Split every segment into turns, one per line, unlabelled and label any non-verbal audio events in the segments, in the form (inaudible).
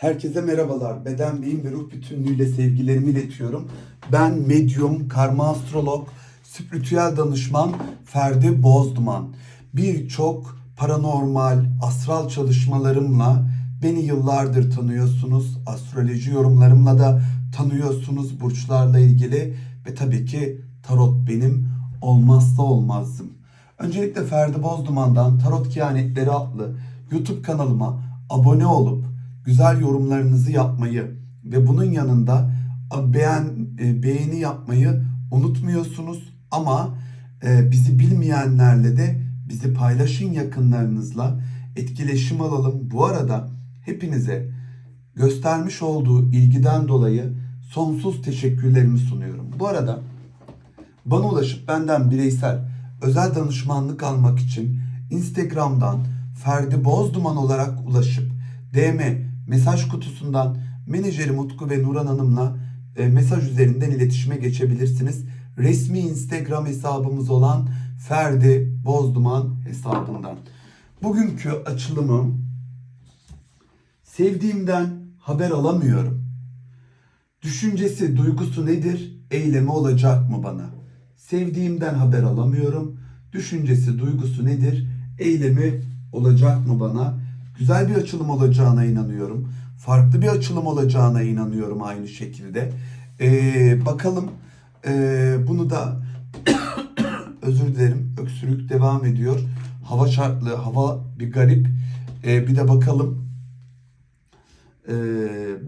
Herkese merhabalar. Beden, beyin ve ruh bütünlüğüyle sevgilerimi iletiyorum. Ben medyum, karma astrolog, spiritüel danışman Ferdi Bozduman. Birçok paranormal, astral çalışmalarımla beni yıllardır tanıyorsunuz. Astroloji yorumlarımla da tanıyorsunuz burçlarla ilgili ve tabii ki tarot benim olmazsa olmazım. Öncelikle Ferdi Bozduman'dan Tarot Kehanetleri adlı YouTube kanalıma abone olup güzel yorumlarınızı yapmayı ve bunun yanında beğen e, beğeni yapmayı unutmuyorsunuz ama e, bizi bilmeyenlerle de bizi paylaşın yakınlarınızla etkileşim alalım. Bu arada hepinize göstermiş olduğu ilgiden dolayı sonsuz teşekkürlerimi sunuyorum. Bu arada bana ulaşıp benden bireysel özel danışmanlık almak için Instagram'dan Ferdi Bozduman olarak ulaşıp DM mesaj kutusundan menajerim Utku ve Nuran Hanım'la e, mesaj üzerinden iletişime geçebilirsiniz. Resmi Instagram hesabımız olan Ferdi Bozduman hesabından. Bugünkü açılımım sevdiğimden haber alamıyorum. Düşüncesi, duygusu nedir? Eylemi olacak mı bana? Sevdiğimden haber alamıyorum. Düşüncesi, duygusu nedir? Eylemi olacak mı bana? Güzel bir açılım olacağına inanıyorum. Farklı bir açılım olacağına inanıyorum aynı şekilde. Ee, bakalım ee, bunu da (coughs) özür dilerim öksürük devam ediyor. Hava şartlı, hava bir garip. Ee, bir de bakalım ee,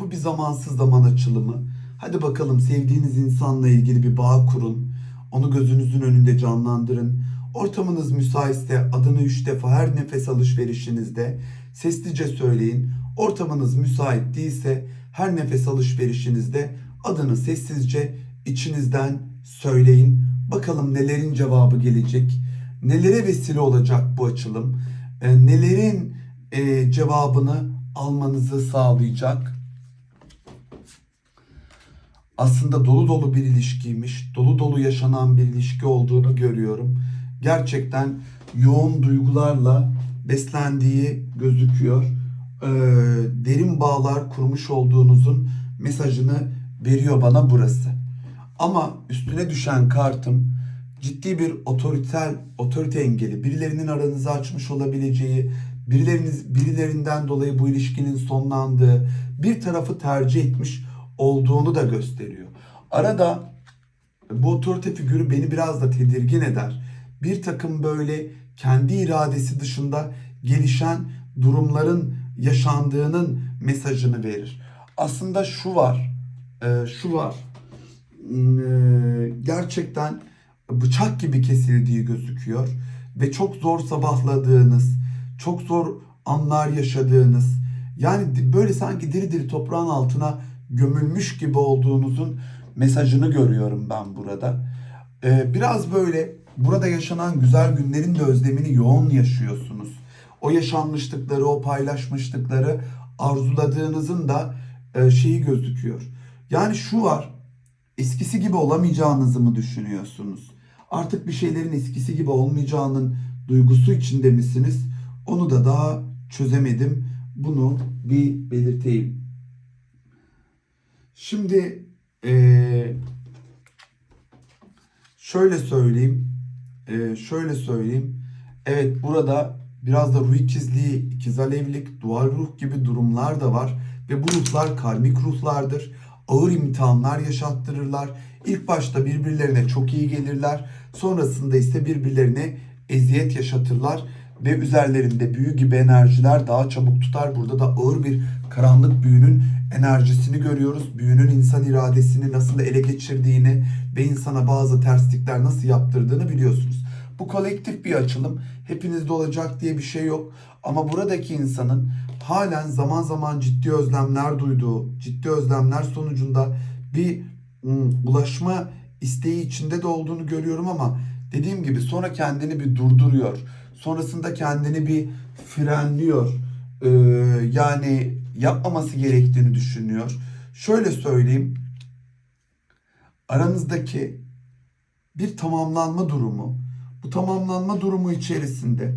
bu bir zamansız zaman açılımı. Hadi bakalım sevdiğiniz insanla ilgili bir bağ kurun. Onu gözünüzün önünde canlandırın. Ortamınız müsaitse adını üç defa her nefes alışverişinizde seslice söyleyin. Ortamınız müsait değilse her nefes alışverişinizde adını sessizce içinizden söyleyin. Bakalım nelerin cevabı gelecek. Nelere vesile olacak bu açılım. Ee, nelerin e, cevabını almanızı sağlayacak. Aslında dolu dolu bir ilişkiymiş. Dolu dolu yaşanan bir ilişki olduğunu görüyorum. Gerçekten yoğun duygularla beslendiği gözüküyor. Ee, derin bağlar kurmuş olduğunuzun mesajını veriyor bana burası. Ama üstüne düşen kartım ciddi bir otoriter otorite engeli, birilerinin aranızı açmış olabileceği, birileriniz birilerinden dolayı bu ilişkinin sonlandığı, bir tarafı tercih etmiş olduğunu da gösteriyor. Arada bu otorite figürü beni biraz da tedirgin eder. Bir takım böyle kendi iradesi dışında gelişen durumların yaşandığının mesajını verir. Aslında şu var, e, şu var. E, gerçekten bıçak gibi kesildiği gözüküyor ve çok zor sabahladığınız, çok zor anlar yaşadığınız, yani böyle sanki diri diri toprağın altına gömülmüş gibi olduğunuzun mesajını görüyorum ben burada. Ee, biraz böyle burada yaşanan güzel günlerin de özlemini yoğun yaşıyorsunuz. O yaşanmışlıkları, o paylaşmışlıkları arzuladığınızın da e, şeyi gözüküyor. Yani şu var, eskisi gibi olamayacağınızı mı düşünüyorsunuz? Artık bir şeylerin eskisi gibi olmayacağının duygusu içinde misiniz? Onu da daha çözemedim. Bunu bir belirteyim. Şimdi eee, şöyle söyleyeyim. Eee, şöyle söyleyeyim. Evet burada biraz da ruh ikizliği, ikiz alevlik, dual ruh gibi durumlar da var. Ve bu ruhlar karmik ruhlardır. Ağır imtihanlar yaşattırırlar. İlk başta birbirlerine çok iyi gelirler. Sonrasında ise birbirlerine eziyet yaşatırlar ve üzerlerinde büyü gibi enerjiler daha çabuk tutar. Burada da ağır bir karanlık büyünün enerjisini görüyoruz. Büyünün insan iradesini nasıl ele geçirdiğini ve insana bazı terslikler nasıl yaptırdığını biliyorsunuz. Bu kolektif bir açılım. Hepinizde olacak diye bir şey yok. Ama buradaki insanın halen zaman zaman ciddi özlemler duyduğu, ciddi özlemler sonucunda bir ım, ulaşma isteği içinde de olduğunu görüyorum ama dediğim gibi sonra kendini bir durduruyor. Sonrasında kendini bir frenliyor. Ee, yani yapmaması gerektiğini düşünüyor. Şöyle söyleyeyim. Aranızdaki bir tamamlanma durumu, bu tamamlanma durumu içerisinde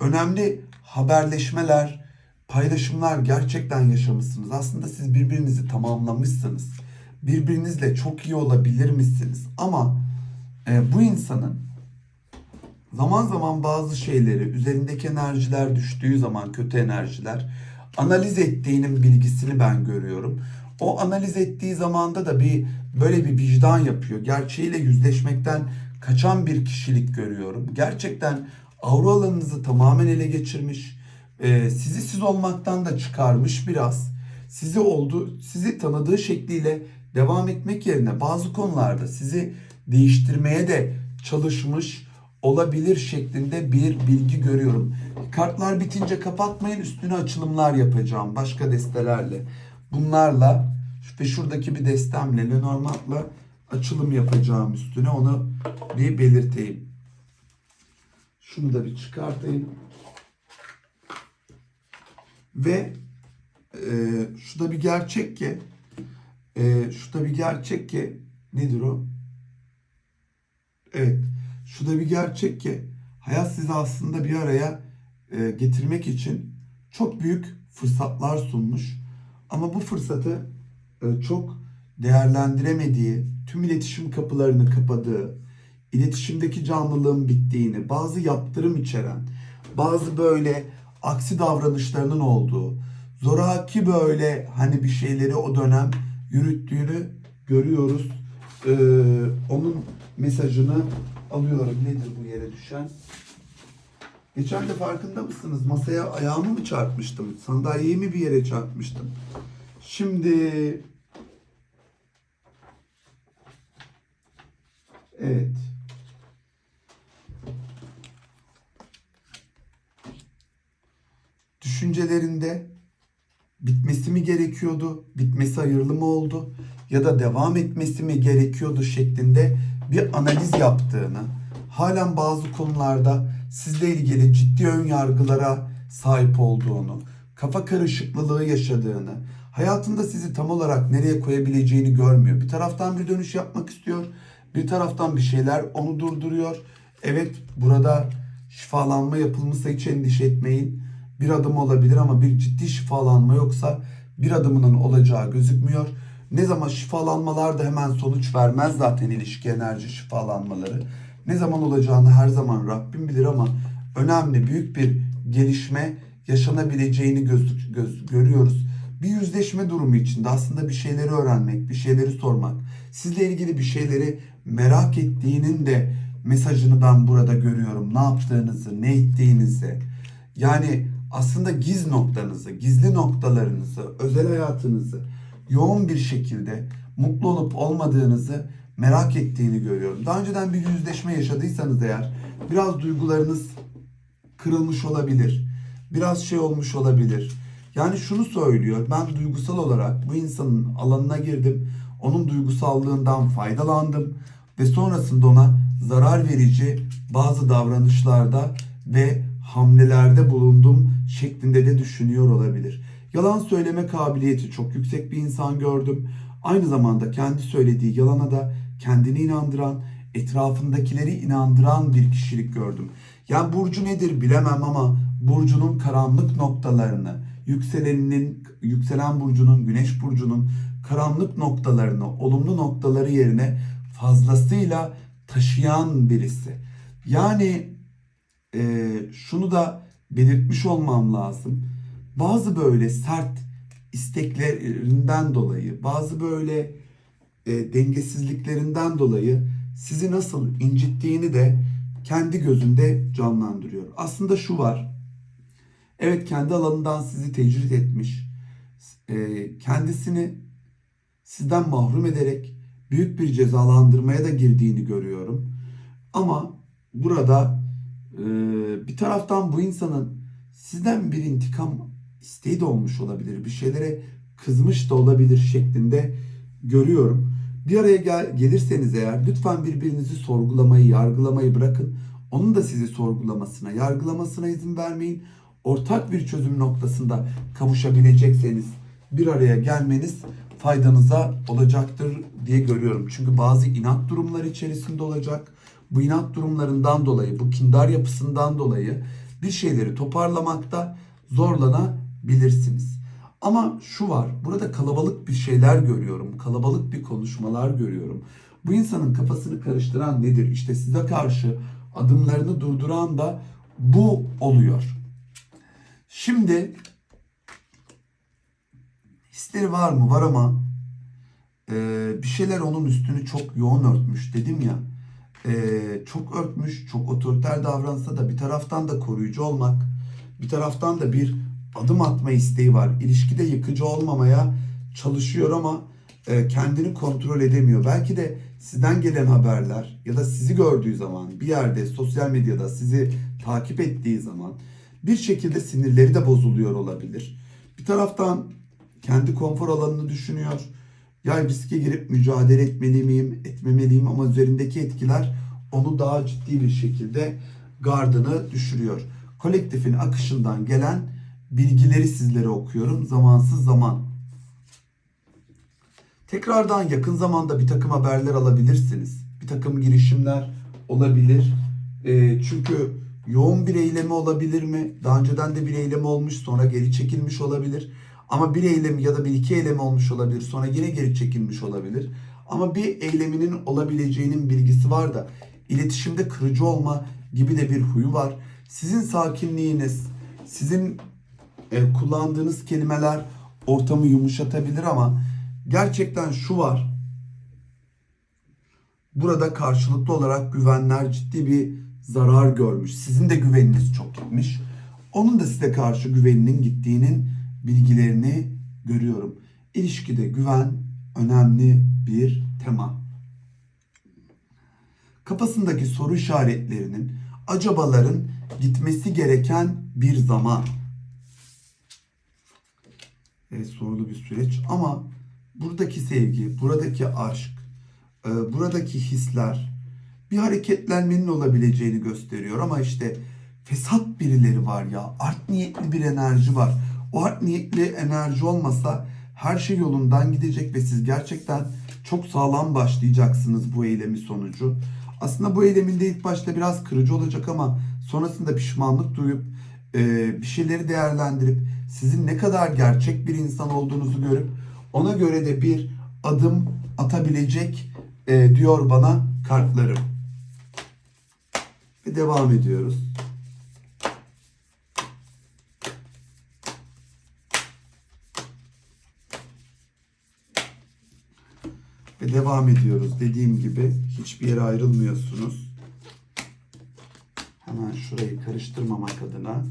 önemli haberleşmeler, paylaşımlar gerçekten yaşamışsınız. Aslında siz birbirinizi tamamlamışsınız. Birbirinizle çok iyi olabilir misiniz? Ama e, bu insanın zaman zaman bazı şeyleri üzerindeki enerjiler düştüğü zaman kötü enerjiler analiz ettiğinin bilgisini ben görüyorum. O analiz ettiği zamanda da bir böyle bir vicdan yapıyor. Gerçeğiyle yüzleşmekten kaçan bir kişilik görüyorum. Gerçekten aura alanınızı tamamen ele geçirmiş. Ee, sizi siz olmaktan da çıkarmış biraz. Sizi oldu, sizi tanıdığı şekliyle devam etmek yerine bazı konularda sizi değiştirmeye de çalışmış olabilir şeklinde bir bilgi görüyorum. Kartlar bitince kapatmayın üstüne açılımlar yapacağım başka destelerle. Bunlarla ve şuradaki bir destemle Lenormand'la açılım yapacağım üstüne onu bir belirteyim. Şunu da bir çıkartayım. Ve e, şu da bir gerçek ki e, şu da bir gerçek ki nedir o? Evet. Şu da bir gerçek ki hayat sizi aslında bir araya e, getirmek için çok büyük fırsatlar sunmuş. Ama bu fırsatı e, çok değerlendiremediği, tüm iletişim kapılarını kapadığı, iletişimdeki canlılığın bittiğini, bazı yaptırım içeren, bazı böyle aksi davranışlarının olduğu, zoraki böyle hani bir şeyleri o dönem yürüttüğünü görüyoruz. Ee, onun mesajını alıyorum. Nedir bu yere düşen? Geçen de farkında mısınız? Masaya ayağımı mı çarpmıştım? Sandalyeyi mi bir yere çarpmıştım? Şimdi Evet. Düşüncelerinde bitmesi mi gerekiyordu? Bitmesi hayırlı mı oldu? Ya da devam etmesi mi gerekiyordu şeklinde bir analiz yaptığını, halen bazı konularda sizle ilgili ciddi ön yargılara sahip olduğunu, kafa karışıklılığı yaşadığını, hayatında sizi tam olarak nereye koyabileceğini görmüyor. Bir taraftan bir dönüş yapmak istiyor, bir taraftan bir şeyler onu durduruyor. Evet burada şifalanma yapılmışsa hiç endişe etmeyin. Bir adım olabilir ama bir ciddi şifalanma yoksa bir adımının olacağı gözükmüyor. Ne zaman şifalanmalar da hemen sonuç vermez zaten ilişki enerji şifalanmaları. Ne zaman olacağını her zaman Rabbim bilir ama önemli büyük bir gelişme yaşanabileceğini göz, göz, görüyoruz. Bir yüzleşme durumu içinde aslında bir şeyleri öğrenmek, bir şeyleri sormak, sizle ilgili bir şeyleri merak ettiğinin de mesajını ben burada görüyorum. Ne yaptığınızı, ne ettiğinizi. Yani aslında giz noktanızı, gizli noktalarınızı, özel hayatınızı yoğun bir şekilde mutlu olup olmadığınızı merak ettiğini görüyorum. Daha önceden bir yüzleşme yaşadıysanız eğer biraz duygularınız kırılmış olabilir. Biraz şey olmuş olabilir. Yani şunu söylüyor. Ben duygusal olarak bu insanın alanına girdim. Onun duygusallığından faydalandım ve sonrasında ona zarar verici bazı davranışlarda ve hamlelerde bulundum şeklinde de düşünüyor olabilir. Yalan söyleme kabiliyeti çok yüksek bir insan gördüm. Aynı zamanda kendi söylediği yalana da kendini inandıran, etrafındakileri inandıran bir kişilik gördüm. Yani burcu nedir bilemem ama burcunun karanlık noktalarını, yükseleninin yükselen burcunun, güneş burcunun karanlık noktalarını, olumlu noktaları yerine fazlasıyla taşıyan birisi. Yani e, şunu da belirtmiş olmam lazım. Bazı böyle sert isteklerinden dolayı, bazı böyle e, dengesizliklerinden dolayı sizi nasıl incittiğini de kendi gözünde canlandırıyor. Aslında şu var. Evet kendi alanından sizi tecrit etmiş. E, kendisini sizden mahrum ederek büyük bir cezalandırmaya da girdiğini görüyorum. Ama burada e, bir taraftan bu insanın sizden bir intikam isteği de olmuş olabilir. Bir şeylere kızmış da olabilir şeklinde görüyorum. Bir araya gel, gelirseniz eğer lütfen birbirinizi sorgulamayı, yargılamayı bırakın. Onun da sizi sorgulamasına, yargılamasına izin vermeyin. Ortak bir çözüm noktasında kavuşabilecekseniz bir araya gelmeniz faydanıza olacaktır diye görüyorum. Çünkü bazı inat durumları içerisinde olacak. Bu inat durumlarından dolayı, bu kindar yapısından dolayı bir şeyleri toparlamakta zorlanabilir bilirsiniz. Ama şu var, burada kalabalık bir şeyler görüyorum, kalabalık bir konuşmalar görüyorum. Bu insanın kafasını karıştıran nedir? İşte size karşı adımlarını durduran da bu oluyor. Şimdi hisleri var mı? Var ama e, bir şeyler onun üstünü çok yoğun örtmüş dedim ya. E, çok örtmüş, çok otoriter davransa da bir taraftan da koruyucu olmak, bir taraftan da bir adım atma isteği var. İlişkide yıkıcı olmamaya çalışıyor ama e, kendini kontrol edemiyor. Belki de sizden gelen haberler ya da sizi gördüğü zaman bir yerde sosyal medyada sizi takip ettiği zaman bir şekilde sinirleri de bozuluyor olabilir. Bir taraftan kendi konfor alanını düşünüyor. Ya riske girip mücadele etmeli miyim, etmemeliyim ama üzerindeki etkiler onu daha ciddi bir şekilde gardını düşürüyor. Kolektifin akışından gelen bilgileri sizlere okuyorum zamansız zaman. Tekrardan yakın zamanda bir takım haberler alabilirsiniz. Bir takım girişimler olabilir. Ee, çünkü yoğun bir eylemi olabilir mi? Daha önceden de bir eylemi olmuş sonra geri çekilmiş olabilir. Ama bir eylemi ya da bir iki eylemi olmuş olabilir. Sonra yine geri çekilmiş olabilir. Ama bir eyleminin olabileceğinin bilgisi var da iletişimde kırıcı olma gibi de bir huyu var. Sizin sakinliğiniz, sizin e, kullandığınız kelimeler ortamı yumuşatabilir ama gerçekten şu var. Burada karşılıklı olarak güvenler ciddi bir zarar görmüş. Sizin de güveniniz çok gitmiş. Onun da size karşı güveninin gittiğinin bilgilerini görüyorum. İlişkide güven önemli bir tema. Kafasındaki soru işaretlerinin, acabaların gitmesi gereken bir zaman. Evet, sorulu bir süreç ama buradaki sevgi, buradaki aşk, e, buradaki hisler bir hareketlenmenin olabileceğini gösteriyor ama işte fesat birileri var ya, art niyetli bir enerji var. O art niyetli enerji olmasa her şey yolundan gidecek ve siz gerçekten çok sağlam başlayacaksınız bu eylemi sonucu. Aslında bu eylemin de ilk başta biraz kırıcı olacak ama sonrasında pişmanlık duyup e, bir şeyleri değerlendirip sizin ne kadar gerçek bir insan olduğunuzu görüp ona göre de bir adım atabilecek e, diyor bana kartlarım. Ve devam ediyoruz. Ve devam ediyoruz. Dediğim gibi hiçbir yere ayrılmıyorsunuz. Hemen şurayı karıştırmamak adına.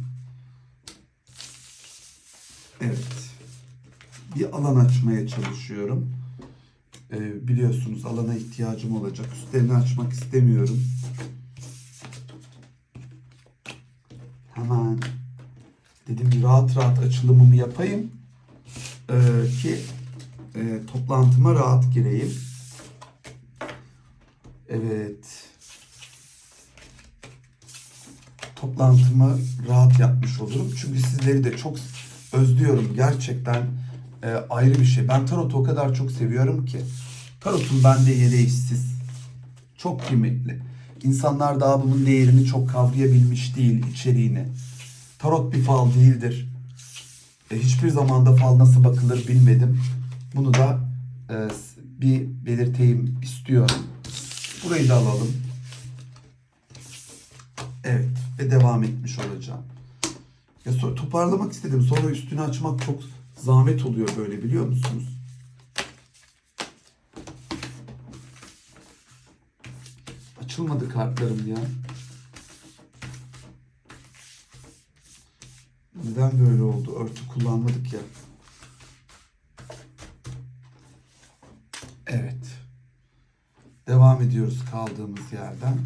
Evet. Bir alan açmaya çalışıyorum. Ee, biliyorsunuz alana ihtiyacım olacak. Üstlerini açmak istemiyorum. Hemen dedim rahat rahat açılımımı yapayım. Ee, ki e, toplantıma rahat gireyim. Evet. Toplantımı rahat yapmış olurum. Çünkü sizleri de çok özlüyorum. Gerçekten e, ayrı bir şey. Ben tarotu o kadar çok seviyorum ki. Tarotun bende yeri eşsiz. Çok kıymetli. İnsanlar daha bunun değerini çok kavrayabilmiş değil içeriğini. Tarot bir fal değildir. E, hiçbir zamanda fal nasıl bakılır bilmedim. Bunu da e, bir belirteyim istiyorum. Burayı da alalım. Evet ve devam etmiş olacağım. Ya sonra toparlamak istedim. Sonra üstünü açmak çok zahmet oluyor böyle biliyor musunuz? Açılmadı kartlarım ya. Neden böyle oldu? Örtü kullanmadık ya. Evet. Devam ediyoruz kaldığımız yerden.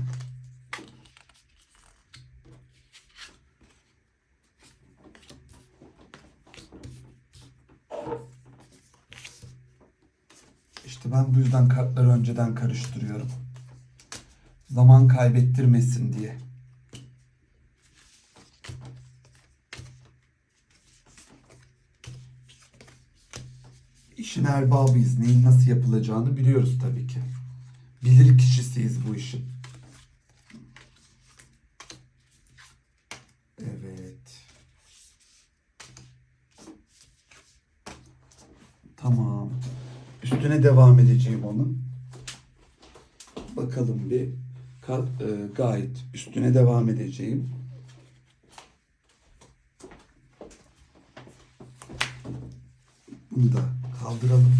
Ben bu yüzden kartları önceden karıştırıyorum. Zaman kaybettirmesin diye. İşin erbabıyız. Neyin nasıl yapılacağını biliyoruz tabii ki. Bilir kişisiyiz bu işin. Üstüne devam edeceğim onun. Bakalım bir. E, gayet üstüne devam edeceğim. Bunu da kaldıralım.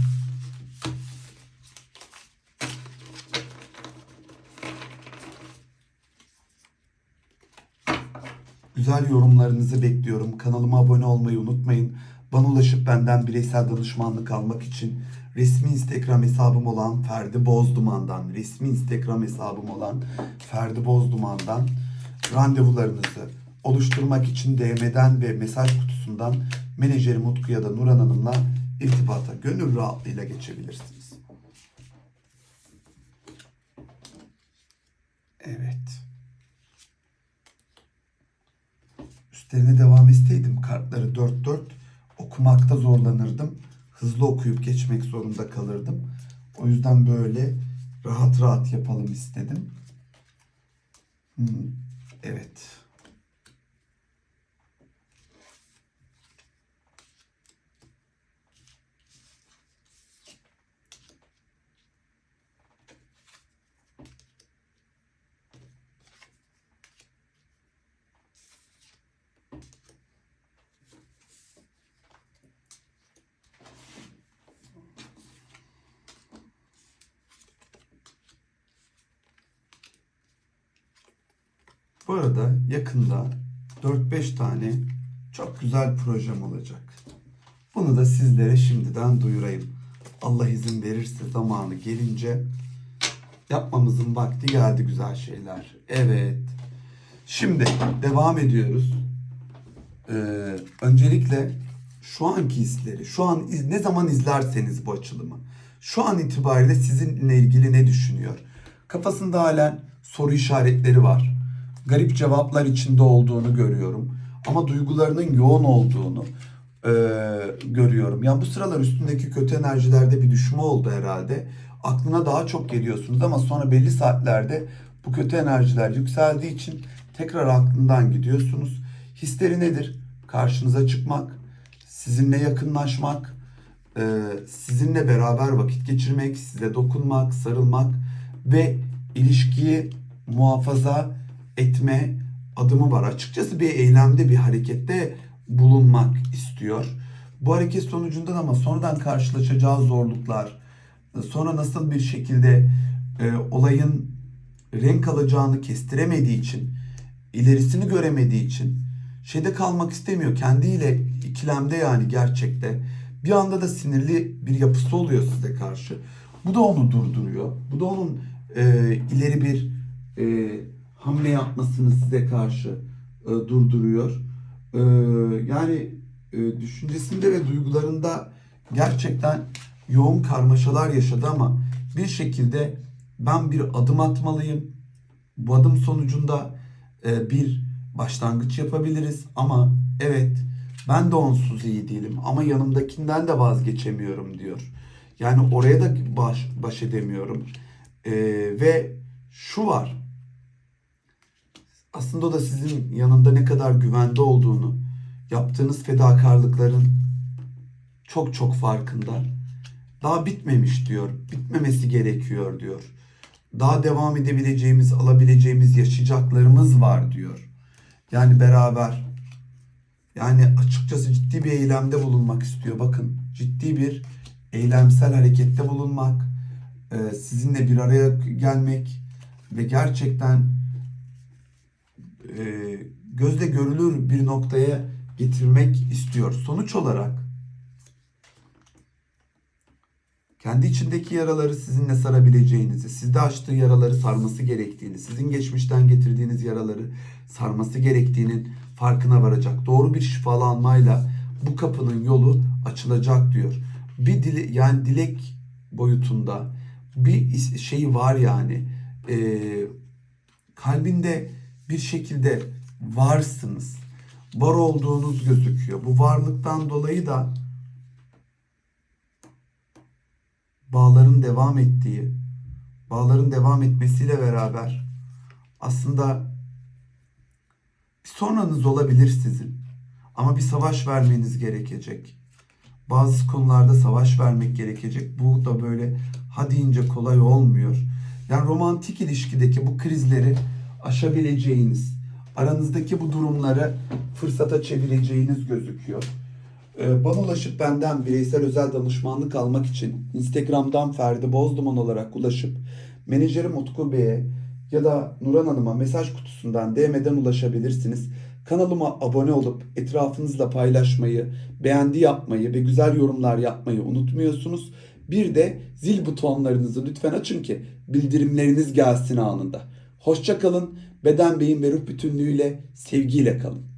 Güzel yorumlarınızı bekliyorum. Kanalıma abone olmayı unutmayın. Bana ulaşıp benden bireysel danışmanlık almak için resmi Instagram hesabım olan Ferdi Bozduman'dan, resmi Instagram hesabım olan Ferdi Bozduman'dan randevularınızı oluşturmak için DM'den ve mesaj kutusundan menajerim Utku ya da Nuran Hanım'la irtibata gönül rahatlığıyla geçebilirsiniz. Evet. Üstlerine devam etseydim kartları 4-4 okumakta zorlanırdım. Hızlı okuyup geçmek zorunda kalırdım. O yüzden böyle rahat rahat yapalım istedim. Hmm, evet. Bu arada yakında 4-5 tane çok güzel projem olacak. Bunu da sizlere şimdiden duyurayım. Allah izin verirse zamanı gelince yapmamızın vakti geldi güzel şeyler. Evet. Şimdi devam ediyoruz. Ee, öncelikle şu anki hisleri, şu an ne zaman izlerseniz bu açılımı, şu an itibariyle sizinle ilgili ne düşünüyor? Kafasında halen soru işaretleri var. Garip cevaplar içinde olduğunu görüyorum. Ama duygularının yoğun olduğunu e, görüyorum. Yani bu sıralar üstündeki kötü enerjilerde bir düşme oldu herhalde. Aklına daha çok geliyorsunuz ama sonra belli saatlerde bu kötü enerjiler yükseldiği için tekrar aklından gidiyorsunuz. Hisleri nedir? Karşınıza çıkmak, sizinle yakınlaşmak, e, sizinle beraber vakit geçirmek, size dokunmak, sarılmak ve ilişkiyi muhafaza etme adımı var. Açıkçası bir eylemde, bir harekette bulunmak istiyor. Bu hareket sonucundan ama sonradan karşılaşacağı zorluklar, sonra nasıl bir şekilde e, olayın renk alacağını kestiremediği için, ilerisini göremediği için şeyde kalmak istemiyor. Kendiyle ikilemde yani gerçekte. Bir anda da sinirli bir yapısı oluyor size karşı. Bu da onu durduruyor. Bu da onun e, ileri bir e, hamle yapmasını size karşı e, durduruyor. E, yani e, düşüncesinde ve duygularında gerçekten yoğun karmaşalar yaşadı ama bir şekilde ben bir adım atmalıyım. Bu adım sonucunda e, bir başlangıç yapabiliriz ama evet ben de onsuz iyi değilim ama yanımdakinden de vazgeçemiyorum diyor. Yani oraya da baş, baş edemiyorum. E, ve şu var. Aslında o da sizin yanında ne kadar güvende olduğunu, yaptığınız fedakarlıkların çok çok farkında. Daha bitmemiş diyor. Bitmemesi gerekiyor diyor. Daha devam edebileceğimiz, alabileceğimiz yaşayacaklarımız var diyor. Yani beraber. Yani açıkçası ciddi bir eylemde bulunmak istiyor. Bakın ciddi bir eylemsel harekette bulunmak, e, sizinle bir araya gelmek ve gerçekten gözle görülür bir noktaya getirmek istiyor. Sonuç olarak kendi içindeki yaraları sizinle sarabileceğinizi, sizde açtığı yaraları sarması gerektiğini, sizin geçmişten getirdiğiniz yaraları sarması gerektiğinin farkına varacak. Doğru bir şifalanmayla bu kapının yolu açılacak diyor. Bir dile, yani dilek boyutunda bir şey var yani. Ee, kalbinde bir şekilde varsınız. Var olduğunuz gözüküyor. Bu varlıktan dolayı da bağların devam ettiği, bağların devam etmesiyle beraber aslında bir sonranız olabilir sizin. Ama bir savaş vermeniz gerekecek. Bazı konularda savaş vermek gerekecek. Bu da böyle ha deyince kolay olmuyor. Yani romantik ilişkideki bu krizleri aşabileceğiniz, aranızdaki bu durumları fırsata çevireceğiniz gözüküyor. Ee, Bana ulaşıp benden bireysel özel danışmanlık almak için Instagram'dan Ferdi Bozduman olarak ulaşıp menajerim Utku Bey'e ya da Nuran Hanım'a mesaj kutusundan DM'den ulaşabilirsiniz. Kanalıma abone olup etrafınızla paylaşmayı, beğendi yapmayı ve güzel yorumlar yapmayı unutmuyorsunuz. Bir de zil butonlarınızı lütfen açın ki bildirimleriniz gelsin anında. Hoşça kalın. Beden, beyin ve ruh bütünlüğüyle sevgiyle kalın.